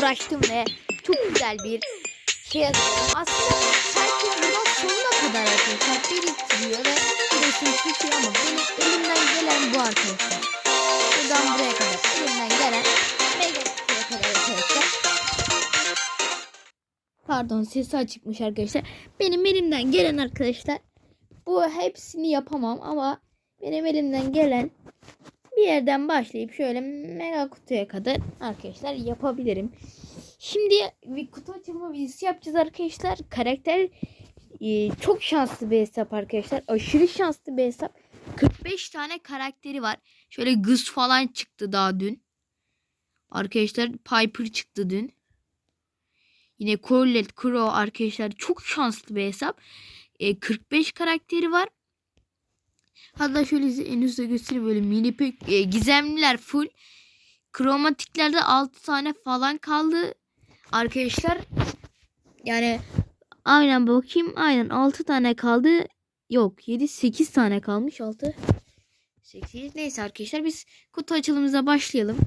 uğraştım ve çok güzel bir şey yazdım. Aslında herkes buradan sonuna kadar arkadaşlar biriktiriyor ve resim çekiyor ama benim elimden gelen bu arkadaşlar. Buradan buraya kadar elimden gelen mega kadar arkadaşlar. Pardon sesi açıkmış arkadaşlar. Benim elimden gelen arkadaşlar bu hepsini yapamam ama benim elimden gelen bir yerden başlayıp şöyle mega kutuya kadar arkadaşlar yapabilirim. Şimdi bir kutu açılma videosu yapacağız arkadaşlar. Karakter e, çok şanslı bir hesap arkadaşlar. Aşırı şanslı bir hesap. 45 tane karakteri var. Şöyle Gus falan çıktı daha dün. Arkadaşlar Piper çıktı dün. Yine Colette, Crow arkadaşlar çok şanslı bir hesap. E, 45 karakteri var. Hatta şöyle size en üstte göstereyim böyle mini pek e, gizemliler full. Kromatiklerde 6 tane falan kaldı. Arkadaşlar yani aynen bakayım aynen 6 tane kaldı. Yok 7 8 tane kalmış 6 8 neyse arkadaşlar biz kutu açılımıza başlayalım.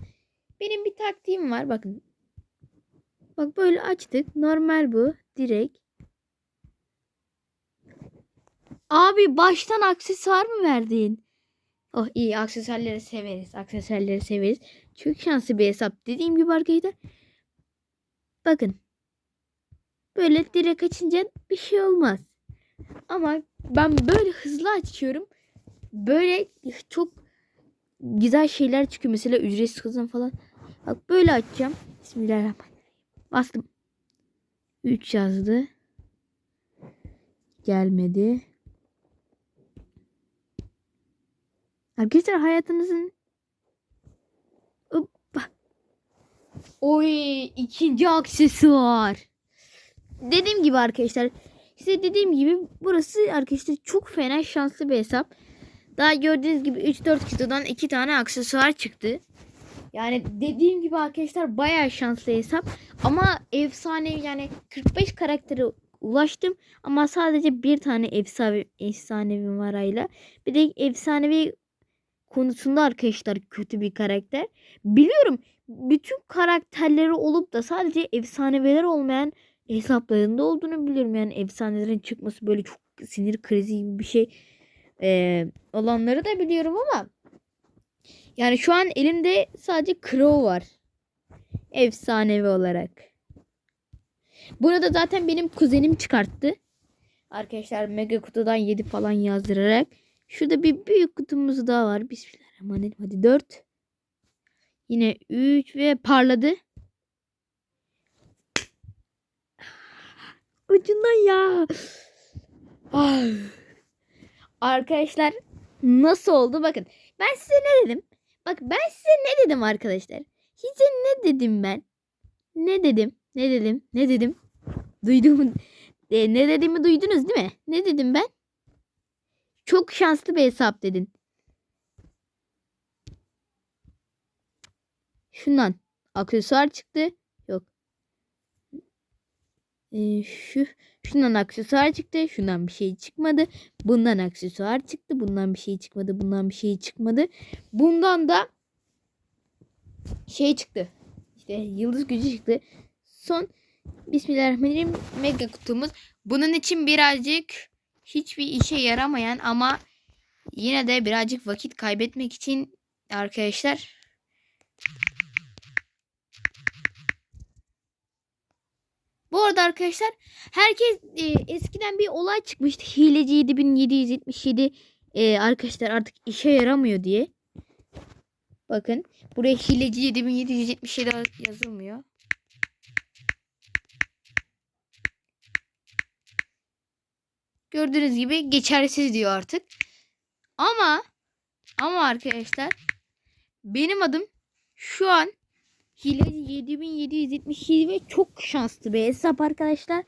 Benim bir taktiğim var bakın. Bak böyle açtık. Normal bu. Direkt. Abi baştan aksesuar mı verdin? Oh iyi aksesuarları severiz. Aksesuarları severiz. Çok şanslı bir hesap. Dediğim gibi arkadaşlar. Bakın. Böyle direkt açınca bir şey olmaz. Ama ben böyle hızlı açıyorum. Böyle çok güzel şeyler çıkıyor. Mesela ücretsiz hızın falan. Bak böyle açacağım. Bismillahirrahmanirrahim. Bastım. 3 yazdı. Gelmedi. Arkadaşlar hayatınızın Hoppa. Oy ikinci aksesuar. Dediğim gibi arkadaşlar size dediğim gibi burası arkadaşlar çok fena şanslı bir hesap. Daha gördüğünüz gibi 3-4 kutudan 2 tane aksesuar çıktı. Yani dediğim gibi arkadaşlar bayağı şanslı hesap. Ama efsane yani 45 karaktere ulaştım. Ama sadece bir tane efsane, efsanevi var ayla. Bir de efsanevi konusunda arkadaşlar kötü bir karakter. Biliyorum bütün karakterleri olup da sadece efsaneviler olmayan hesaplarında olduğunu biliyorum. Yani efsanelerin çıkması böyle çok sinir krizi gibi bir şey ee, olanları da biliyorum ama yani şu an elimde sadece Crow var. Efsanevi olarak. Bunu da zaten benim kuzenim çıkarttı. Arkadaşlar mega kutudan 7 falan yazdırarak. Şurada bir büyük kutumuz daha var. Bismillahirrahmanirrahim. Hadi 4. Yine 3 ve parladı. Ucundan ya. Arkadaşlar nasıl oldu bakın. Ben size ne dedim? Bak ben size ne dedim arkadaşlar? Size ne dedim ben? Ne dedim? Ne dedim? Ne dedim? Duydum. E, ne dediğimi duydunuz değil mi? Ne dedim ben? Çok şanslı bir hesap dedin. Şundan aksesuar çıktı. Yok. Ee, şu şundan aksesuar çıktı. Şundan bir şey çıkmadı. Bundan aksesuar çıktı. Bundan bir şey çıkmadı. Bundan bir şey çıkmadı. Bundan da şey çıktı. İşte yıldız gücü çıktı. Son Bismillahirrahmanirrahim mega kutumuz. Bunun için birazcık hiçbir işe yaramayan ama yine de birazcık vakit kaybetmek için arkadaşlar Bu arada arkadaşlar herkes e, eskiden bir olay çıkmıştı. Hileci 7777 e, arkadaşlar artık işe yaramıyor diye. Bakın buraya hileci 7777 yazılmıyor. Gördüğünüz gibi geçersiz diyor artık. Ama ama arkadaşlar benim adım şu an Hileci 7777 ve çok şanslı bir hesap arkadaşlar.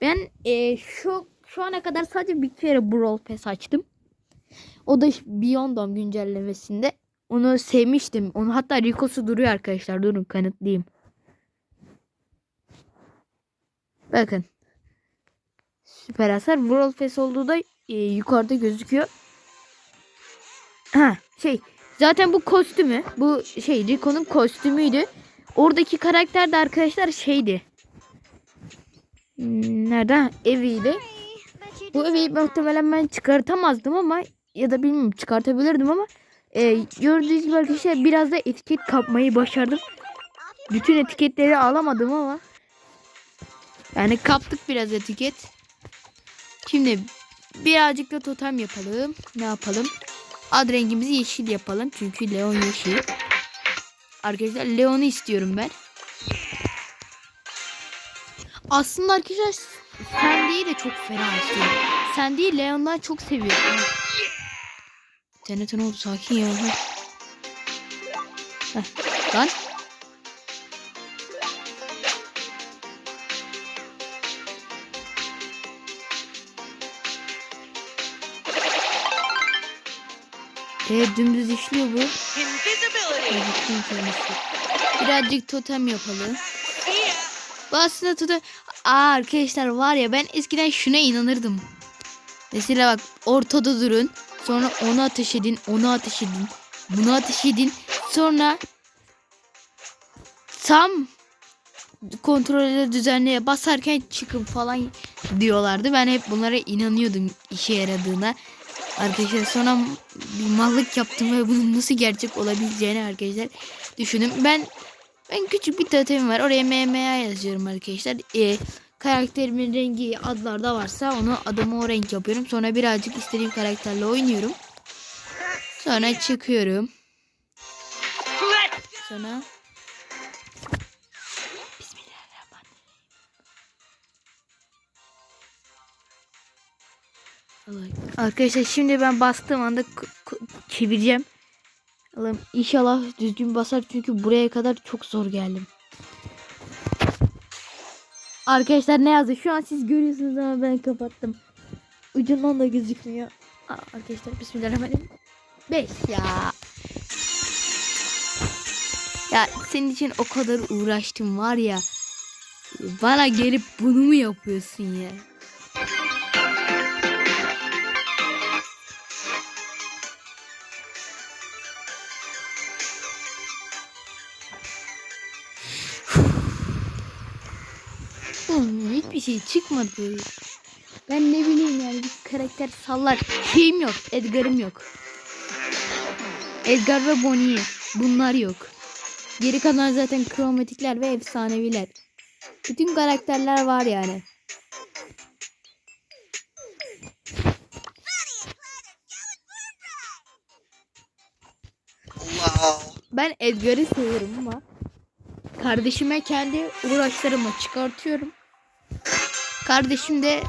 Ben e, şu şu ana kadar sadece bir kere Brawl Pass açtım. O da Beyond'om güncellemesinde. Onu sevmiştim. Onu hatta Rico'su duruyor arkadaşlar. Durun kanıtlayayım. Bakın. Süper hasar. World Pass olduğu da e, yukarıda gözüküyor. Ha şey zaten bu kostümü bu şey Rico'nun kostümüydü. Oradaki karakter de arkadaşlar şeydi. Hmm, Nerede? Eviydi. Bu evi muhtemelen ben çıkartamazdım ama ya da bilmiyorum çıkartabilirdim ama e, gördüğünüz gibi arkadaşlar biraz da etiket kapmayı başardım. Bütün etiketleri alamadım ama yani kaptık biraz etiket. Şimdi birazcık da totem yapalım. Ne yapalım? Ad rengimizi yeşil yapalım. Çünkü Leon yeşil. Arkadaşlar Leon'u istiyorum ben. Aslında arkadaşlar Sandy'yi de çok fena istiyorum. Sandy'yi Leon'dan çok seviyorum. TNT ne oldu sakin ya. Heh. Lan. E dümdüz işliyor bu. Invisibility. Birazcık totem- Birazcık totem yapalım. Bu aslında totem... Aa arkadaşlar var ya ben eskiden şuna inanırdım. Mesela bak ortada durun. Sonra onu ateş edin. Onu ateş edin. Bunu ateş edin. Sonra tam kontrolü düzenleye basarken çıkın falan diyorlardı. Ben hep bunlara inanıyordum işe yaradığına. Arkadaşlar sonra bir mallık yaptım ve bunun nasıl gerçek olabileceğini arkadaşlar düşünün. Ben ben küçük bir totemim var. Oraya MMA yazıyorum arkadaşlar. Ee, karakterimin rengi adlarda varsa onu adımı o renk yapıyorum. Sonra birazcık istediğim karakterle oynuyorum. Sonra çıkıyorum. Sonra Arkadaşlar şimdi ben bastığım anda çevireceğim. Allah'ım inşallah düzgün basar çünkü buraya kadar çok zor geldim. Arkadaşlar ne yazdı? Şu an siz görüyorsunuz ama ben kapattım. Ucundan da gözükmüyor. Aa, arkadaşlar bismillahirrahmanirrahim. 5 ya. Ya senin için o kadar uğraştım var ya. Bana gelip bunu mu yapıyorsun ya? Hiçbir şey çıkmadı. Ben ne bileyim yani bir karakter sallar. Şeyim yok. Edgar'ım yok. Edgar ve Bonnie. Bunlar yok. Geri kalan zaten kromatikler ve efsaneviler. Bütün karakterler var yani. Ben Edgar'ı seviyorum ama kardeşime kendi uğraşlarımı çıkartıyorum. Kardeşim de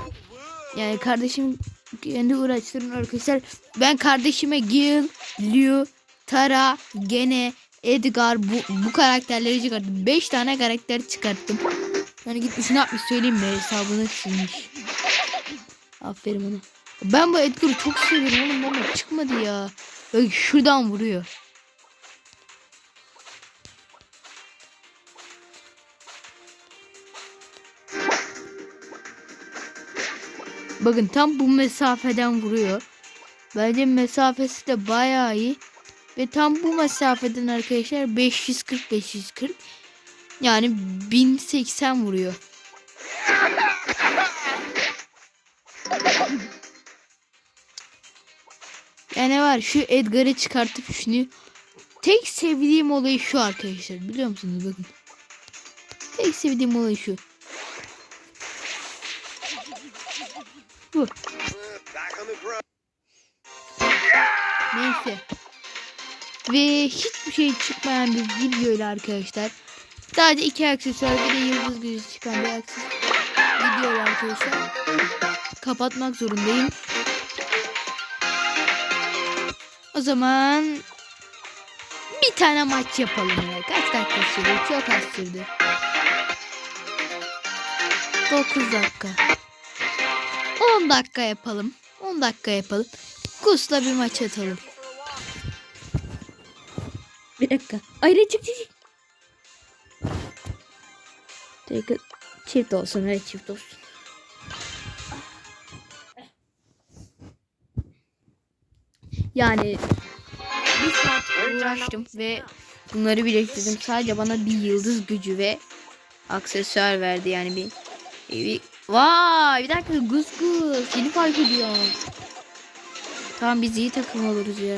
yani kardeşim kendi uğraşlarını arkadaşlar. Ben kardeşime Gil, Liu, Tara, Gene, Edgar bu, bu karakterleri çıkarttım. 5 tane karakter çıkarttım. Yani gitmiş ne yapmış söyleyeyim mi? Hesabını silmiş. Aferin ona. Ben bu Edgar'ı çok seviyorum oğlum ama çıkmadı ya. Bak şuradan vuruyor. Bakın tam bu mesafeden vuruyor. Bence mesafesi de bayağı iyi. Ve tam bu mesafeden arkadaşlar 540 540 yani 1080 vuruyor. Yani var şu Edgar'ı çıkartıp şunu tek sevdiğim olayı şu arkadaşlar biliyor musunuz bakın. Tek sevdiğim olay şu. Ground. Neyse. Ve hiçbir şey çıkmayan bir videoyla arkadaşlar. Sadece iki aksesuar bir de yıldız gözü çıkan bir aksesuar videoyla arkadaşlar. Kapatmak zorundayım. O zaman bir tane maç yapalım ya. Kaç dakika sürdü? Çok az sürdü. 9 dakika. 10 dakika yapalım. 10 dakika yapalım. Kus'la bir maç atalım. Bir dakika. Ayrı çık çık. çık. Tek çift olsun. Evet çift olsun. Yani bir saat uğraştım ve Bunları birleştirdim. Sadece bana bir yıldız gücü ve aksesuar verdi yani bir. bir Vay bir dakika Gus Gus yeni fark ediyorum. Tamam biz iyi takım oluruz ya.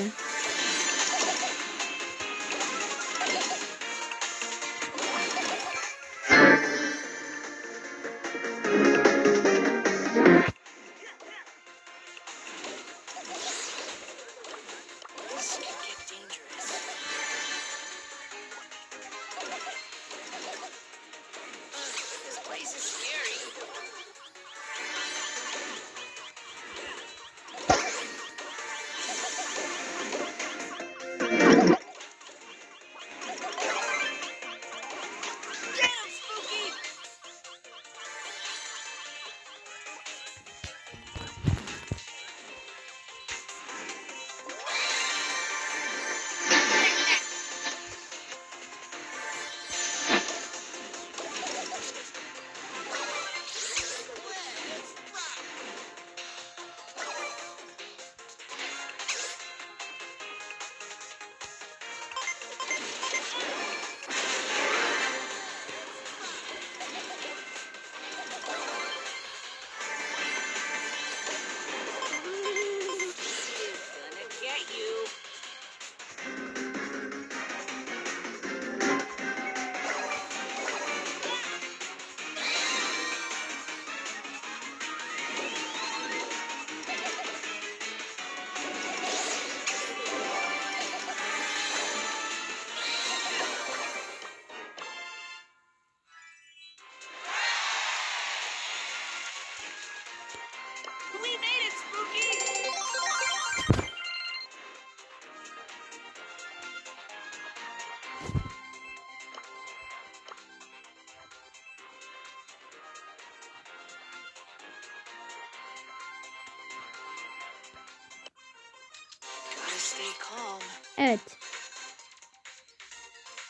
Evet.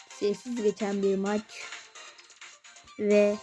Sessiz geçen bir maç. Ve